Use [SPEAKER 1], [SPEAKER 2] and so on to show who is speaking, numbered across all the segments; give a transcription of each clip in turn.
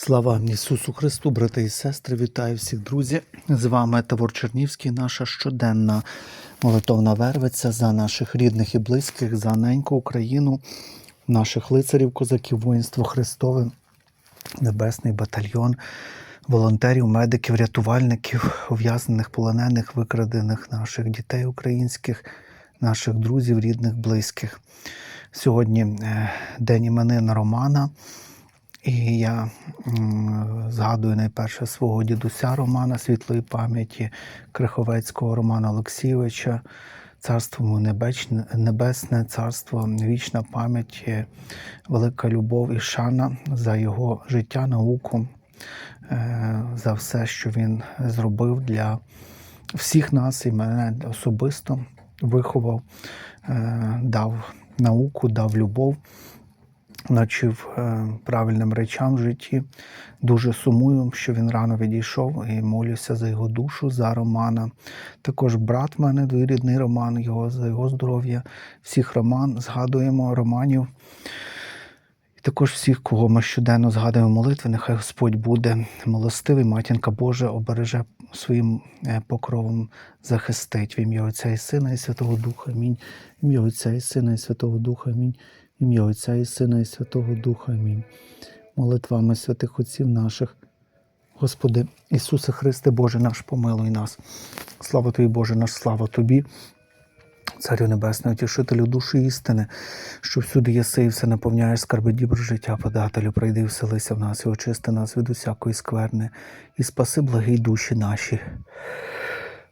[SPEAKER 1] Слава Ісусу Христу, брати і сестри, вітаю всіх друзі. З вами Тавор Чернівський, наша щоденна молитовна вервиця за наших рідних і близьких, за неньку Україну, наших лицарів, козаків, воїнство Христове, Небесний батальйон, волонтерів, медиків, рятувальників, ув'язнених, полонених, викрадених наших дітей українських, наших друзів, рідних, близьких. Сьогодні е, день іменин Романа. І я згадую найперше свого дідуся Романа світлої пам'яті, Криховецького Романа Олексійовича, царство йому небесне, царство, вічна пам'ять, е, велика любов і шана за його життя, науку, е, за все, що він зробив для всіх нас і мене особисто виховав, е, дав науку, дав любов навчив е, правильним речам в житті. Дуже сумую, що він рано відійшов і молюся за його душу, за Романа. Також брат мене, двоюрідний Роман, його, за його здоров'я. Всіх Роман згадуємо Романів. І також всіх, кого ми щоденно згадуємо молитви, нехай Господь буде милостивий, матінка Божа обереже своїм е, покровом захистить в ім'я Отця і Сина і Святого Духа. Амінь. В ім'я Отця і Сина і Святого Духа. Амінь. Ім'я Отця і Сина і Святого Духа. Амінь. Молитвами святих Отців наших. Господи, Ісусе Христе, Боже наш, помилуй нас. Слава Тобі, Боже наш, слава Тобі. Царю Небесний, утішителю душі істини, що всюди єси і все наповняєш скарби дібр життя, подателю, прийди і вселися в нас і очисти нас від усякої скверни, і спаси благі душі наші.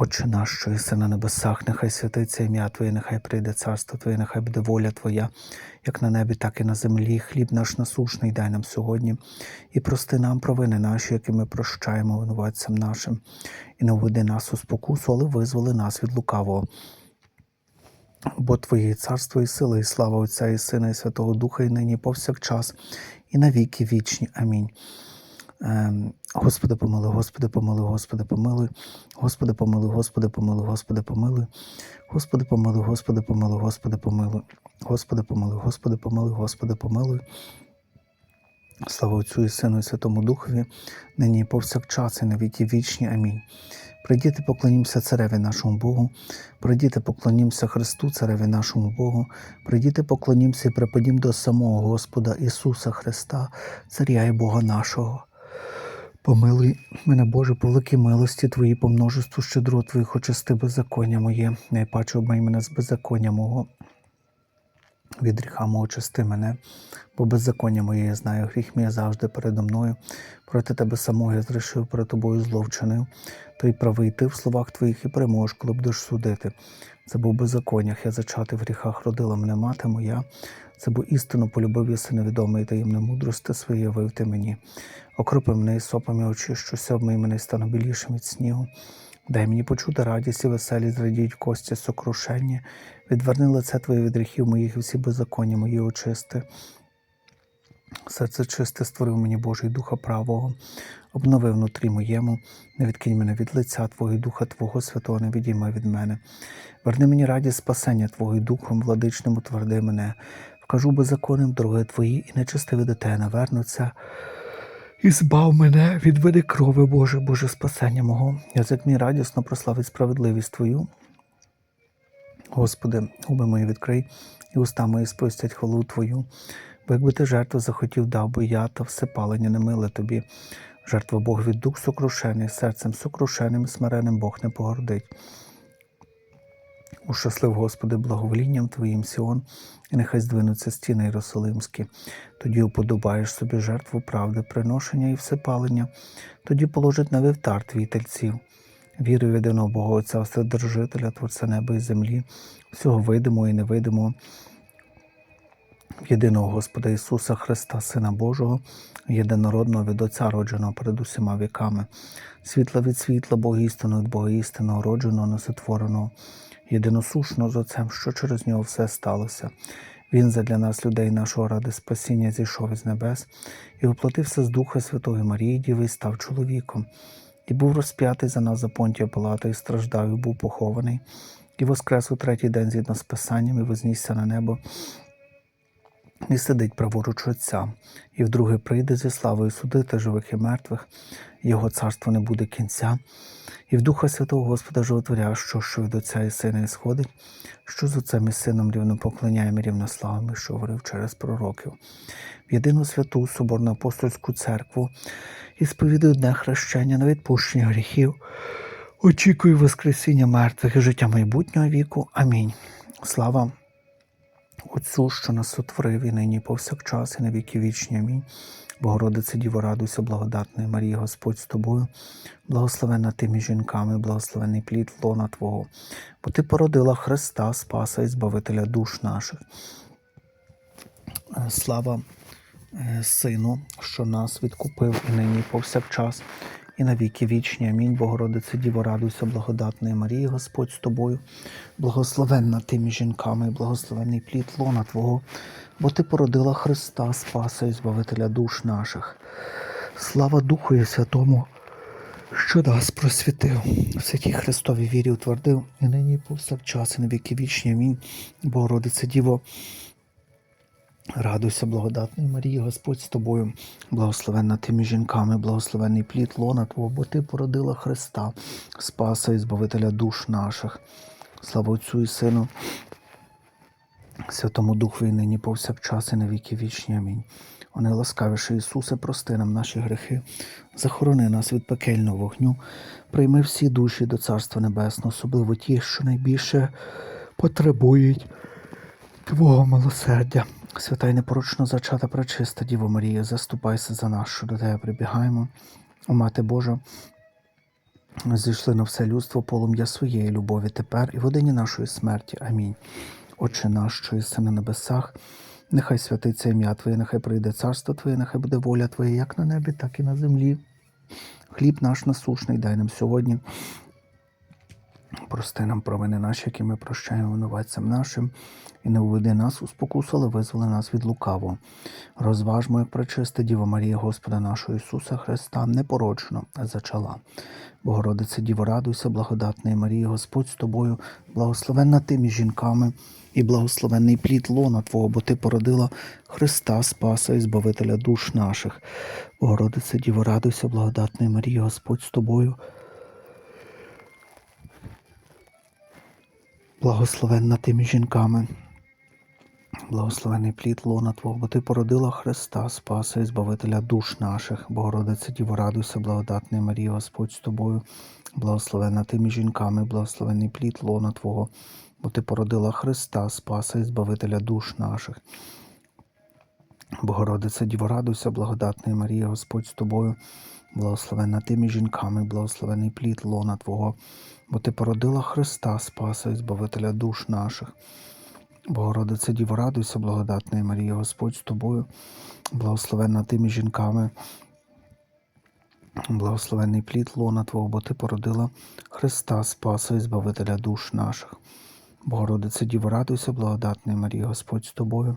[SPEAKER 1] Отче наш, що єси на небесах, нехай святиться ім'я Твоє, нехай прийде царство Твоє, нехай буде воля Твоя, як на небі, так і на землі. Хліб наш насушний дай нам сьогодні, і прости нам провини наші, які ми прощаємо винуватцям нашим, і не введи нас у спокусу, але визволи нас від лукавого. Бо Твоє царство і сила, і слава Отця і Сина, і Святого Духа, і нині, повсякчас, і на віки вічні. Амінь. Ем, Господи, помилуй, Господи, помилуй, Господи, помилуй, Господи, помилуй, Господи, помилуй, Господи, помилуй, Господи, помилуй, Господи, помилуй, Господи, помилуй, Господи, помилуй, Господи, помилуй, Господи, помилуй. Слава Отцю і Сину, і Святому Духові, нині і повсякчас, і на віки вічні. Амінь. Прийдіте, поклонімося цареві нашому Богу, прийдіте, поклонімося Христу, цареві нашому Богу, прийдіте, поклонімося і припадім до самого Господа Ісуса Христа, Царя і Бога нашого. Помилуй мене, Боже, по великій милості Твої, по множеству щедро Твоїх очисти беззаконня моє, найпаче обмий мене з беззаконня мого. Від гріха мого очисти мене, бо беззаконня моє я знаю, гріх мій завжди передо мною. Проти тебе самого я зрішив, перед тобою зло вчинив. Ти правий ти в словах твоїх і переможеш, коли будеш судити. Це був беззаконнях, я зачатий в гріхах родила мене мати моя. Це був істину полюбив єси невідомий таємне мудрости своє явив ти мені. Окропи мене і сопами очищуся, обмий мене стану білішим від снігу. Дай мені почути радість і веселі, зрадіють кості сокрушення, відверни лице Твоє від гріхів моїх і всі беззаконня мої очисти. Серце чисте створив мені Божий Духа правого, обнови внутрі моєму, не відкинь мене від лиця Твого і Духа Твого Святого, не відіймай від мене. Верни мені радість спасення Твого і Духом владичним утверди мене. Вкажу беззаконним дороги Твої, і нечистиві до Тебе навернуться. І збав мене від види крови Боже, Боже спасення мого. Язик мій радісно прославить справедливість Твою. Господи, губи мої відкрий, і уста мої спростять хвалу Твою. Бо якби ти жертву захотів, дав би я, то все палення не миле тобі. Жертва Богові дух сокрушений, серцем сокрушеним смиреним Бог не погордить. Ущаслив, Господи, благоволінням Твоїм Сіон, і нехай здвинуться стіни Єрусалимські. Тоді уподобаєш собі жертву правди, приношення і всепалення, тоді положить на вівтар твій тельців. Вірю в єдиного Бога Отця, Вседержителя, Творця неба і землі, всього видимого і невидимого, єдиного Господа Ісуса Христа, Сина Божого, єдинородного від Отця, родженого перед усіма віками, світла від світла, Бога істину від Бога істинного, родженого, несотвореного, єдиносушного з Отцем, що через нього все сталося. Він задля нас, людей нашого ради спасіння, зійшов із небес і воплотився з Духа Святої Марії, Діви, і став чоловіком, і був розп'ятий за нас за понтія палатою, страждав, і був похований, і воскрес у третій день згідно з Писанням, і вознісся на небо, і сидить праворуч Отця, і вдруге прийде зі славою судити живих і мертвих, його царство не буде кінця, і в Духа Святого Господа животворя, що, що від Отця і Сина ісходить, що з Отцем і Сином рівно поклоняємо і рівнославами, що говорив через пророків, в єдину святу Соборну апостольську церкву і сповідую одне хрещення на відпущення гріхів. Очікую Воскресіння мертвих і життя майбутнього віку. Амінь. Слава Отцю, що нас сотворив і нині повсякчас, і на віки вічні. Амінь. Богородице Діво, радуйся, благодатної Марії, Господь з тобою, благословена ти між жінками, благословений плід лона Твого, бо ти породила Христа, Спаса і Збавителя душ наших. Е, Слава е, Сину, що нас відкупив і нині повсякчас, і на віки вічні. Амінь. Богородице Діво, радуйся, благодатної Марії, Господь з тобою, благословенна ти між жінками, благословений плід лона Твого, бо ти породила Христа, Спаса і Збавителя душ наших. Слава Духу і Святому, що нас просвітив, в святій Христовій вірі утвердив, і нині і повсякчас, і на віки вічні. Амінь. Богородице Діво, Радуйся, благодатний Марії, Господь з тобою, благословенна ти між жінками, благословенний плід лона Твого, бо ти породила Христа, Спаса і Збавителя душ наших. Слава Отцю і Сину, Святому Духу і нині повсякчас і на віки вічні. Амінь. О найласкавіше Ісусе, прости нам наші грехи, захорони нас від пекельного вогню, прийми всі душі до Царства Небесного, особливо ті, що найбільше потребують Твого милосердя. Свята й непорочно зачата пречиста Діво Марія, заступайся за нас, що до тебе прибігаємо. Мати Божа, зійшли на все людство полум'я своєї любові тепер і в годині нашої смерті. Амінь. Отче наш, що єси на небесах, нехай святиться ім'я Твоє, нехай прийде царство Твоє, нехай буде воля Твоя, як на небі, так і на землі. Хліб наш насушний дай нам сьогодні. Прости нам провини наші, які ми прощаємо винуватцям нашим, і не уведи нас у спокусу, але визволи нас від лукавого. Розважмо, як пречиста Діва Марія, Господа нашого Ісуса Христа, непорочно зачала. Богородице Діво, радуйся, благодатної Марії, Господь з тобою, благословенна ти між жінками, і благословенний плід лона Твого, бо Ти породила Христа, Спаса і Збавителя душ наших. Богородице Діво, радуйся, благодатної Марії, Господь з тобою. Благословенна ти між жінками, благословений плід лона Твого, бо ти породила Христа, Спаса і Збавителя душ наших, Богородице Діво, радуйся, благодатний Марія, Господь з тобою, благословенна ти між жінками, благословений плід лона Твого, бо ти породила Христа, Спаса і Збавителя душ наших. Богородице Діво, радуйся, благодатний Марія, Господь з тобою, благословенна ти між жінками, благословений плід лона Твого, бо ти породила Христа, Спаса і Збавителя душ наших. Богородице Діво, радуйся, благодатної Марія, Господь з тобою, благословенна ти жінками, благословений плід лона Твого, бо ти породила Христа, Спаса і Збавителя душ наших. Богородице Діво, радуйся, благодатної Марія, Господь з тобою,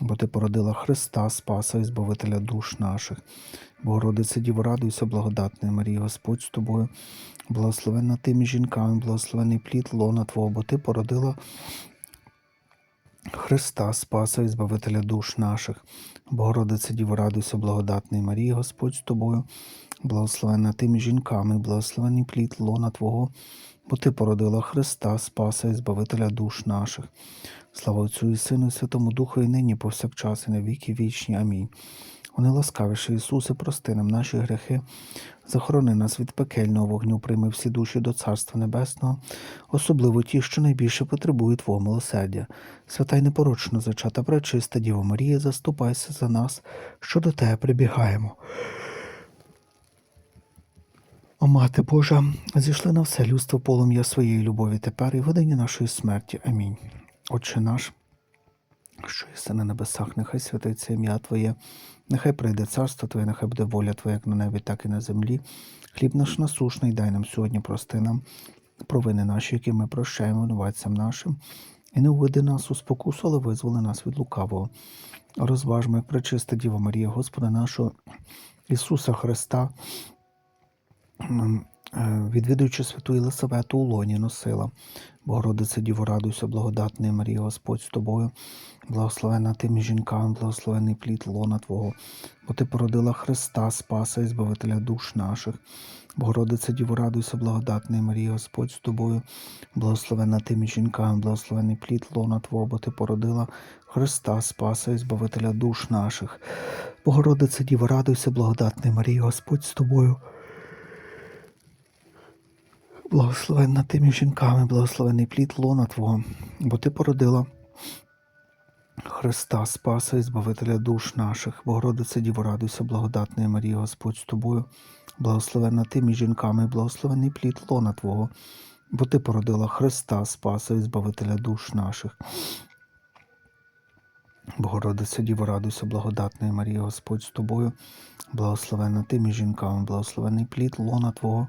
[SPEAKER 1] бо ти породила Христа, Спаса і Збавителя душ наших. Богородице Діво, радуйся, благодатної Марія, Господь з тобою, благословенна ти між жінками, благословений плід лона Твого, бо ти породила Христа, Спаса і Збавителя душ наших. Богородице Діво, радуйся, благодатний Марія, Господь з тобою, благословенна ти між жінками, благословений плід лона Твого, бо ти породила Христа, Спаса і Збавителя душ наших. Слава Отцю і Сину, і Святому Духу, і нині, повсякчас, і на віки вічні. Амінь. О неласкавіший Ісусе, прости нам наші гріхи, захорони нас від пекельного вогню, прийми всі душі до Царства Небесного, особливо ті, що найбільше потребують Твого милосердя. Свята й непорочно зачата пречиста Діво Марія, заступайся за нас, що до Тебе прибігаємо. О Мати Божа, зійшли на все людство полум'я своєї любові тепер і в годині нашої смерті. Амінь. Отче наш, що єси на небесах, нехай святиться ім'я Твоє, нехай прийде царство Твоє, нехай буде воля Твоя, як на небі, так і на землі. Хліб наш насушний, дай нам сьогодні, прости нам провини наші, які ми прощаємо винуватцям нашим, і не уведи нас у спокусу, але визволи нас від лукавого. Розважмо, як пречиста Діва Марія, Господа нашого Ісуса Христа, е, відвідуючи святу Єлисавету у лоні носила. Богородице Діво, радуйся, благодатний Марія, Господь з тобою, благословена ти між жінками, благословений плід лона Твого, бо ти породила Христа, Спаса і Збавителя душ наших. Богородице Діво, радуйся, благодатний Марія, Господь з тобою, благословена ти між жінками, благословений плід лона Твого, бо ти породила Христа, Спаса і Збавителя душ наших. Богородице Діво, радуйся, благодатний Марія, Господь з тобою. Благословенна ти між жінками, благословений плід лона Твого, бо ти породила Христа, Спаса і Збавителя душ наших. Богородице Діво, радуйся, благодатна Марія, Господь з тобою, благословенна ти між жінками, благословений плід лона Твого, бо ти породила Христа, Спаса і Збавителя душ наших. Богородице Діво, радуйся, благодатна Марія, Господь з тобою, благословенна ти між жінками, благословений плід лона Твого,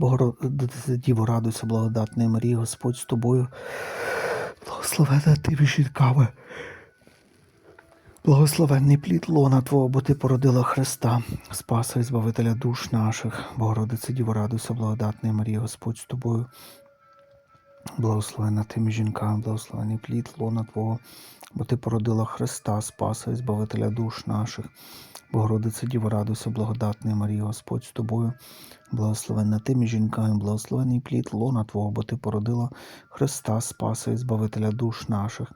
[SPEAKER 1] Богородице Діво, радуйся, благодатна Марія, Господь з тобою, благословена ти між жінками. Благословенний плід лона Твого, бо ти породила Христа, Спаса і Збавителя душ наших. Богородице Діво, радуйся, благодатна Марія, Господь з тобою. Благословена ти між жінками, благословений плід лона Твого, бо ти породила Христа, Спаса і Збавителя душ наших. Богородице Діво, радуйся, благодатний Марія, Господь з тобою. Благословена ти між жінками, благословений плід лона Твого, бо ти породила Христа, Спаса і Збавителя душ наших.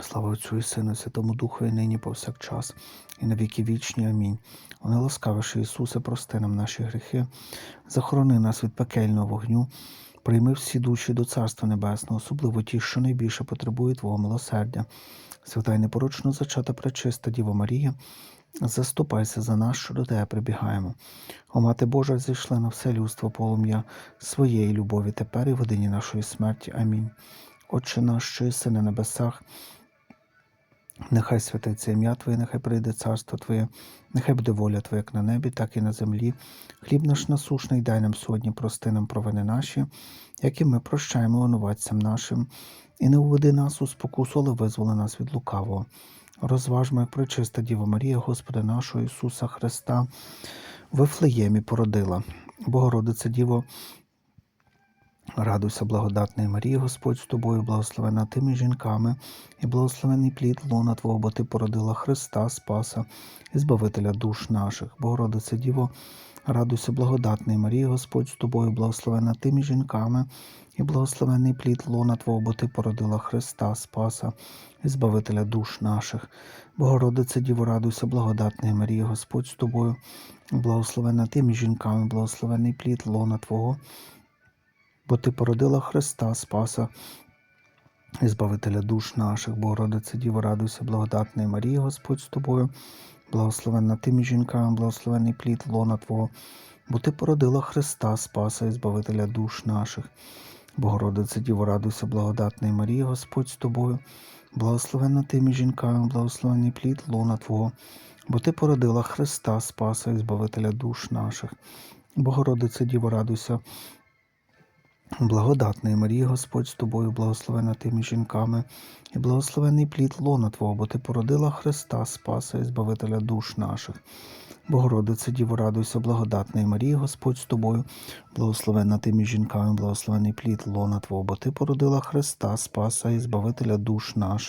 [SPEAKER 1] Слава Отцю і Сину, Святому Духу, і нині повсякчас, і на віки вічні. Амінь. О неласкавіший Ісусе, прости нам наші гріхи, захорони нас від пекельного вогню, прийми всі душі до Царства Небесного, особливо ті, що найбільше потребують Твого милосердя. Свята й непорочно зачата пречиста Діва Марія, заступайся за нас, що до Тебе прибігаємо. О Мати Божа, зійшли на все людство полум'я своєї любові тепер і в годині нашої смерті. Амінь. Отче наш, що єси на небесах, Нехай святиться ім'я Твоє, нехай прийде царство Твоє, нехай буде воля Твоя як на небі, так і на землі. Хліб наш насушний дай нам сьогодні, прости нам провини наші, як і ми прощаємо винуватцям нашим, і не уведи нас у спокусу, але визволи нас від лукавого. Розважмо, як пречиста Діва Марія, Господа нашого Ісуса Христа, в Вифлеємі породила. Богородице Діво, Радуйся, благодатний Марія, Господь з тобою, благословена ти між жінками, і благословений плід лона Твого, бо ти породила Христа, Спаса і Збавителя душ наших. Богородице Діво, радуйся, благодатний Марія, Господь з тобою, благословена ти між жінками, і благословений плід лона Твого, бо ти породила Христа, Спаса і Збавителя душ наших. Богородице Діво, радуйся, благодатний Марія, Господь з тобою, благословена ти між жінками, благословений плід лона Твого бо ти породила Христа, Спаса і Збавителя душ наших, Богородице Діво, радуйся, благодатний Марія, Господь з тобою, благословенна ти між жінками, благословений плід лона Твого, бо ти породила Христа, Спаса і Збавителя душ наших. Богородице Діво, радуйся, благодатний Марія, Господь з тобою, благословенна ти між жінками, благословений плід лона Твого, бо ти породила Христа, Спаса і Збавителя душ наших. Богородице Діво, радуйся, Благодатної Марії, Господь з тобою, благословена ти між жінками, і благословений плід лона Твого, бо ти породила Христа, Спаса і Збавителя душ наших. Богородице, Діво, радуйся, благодатної Марії, Господь з тобою, благословена ти між жінками, благословений плід лона Твого, бо ти породила Христа, Спаса і Збавителя душ наших.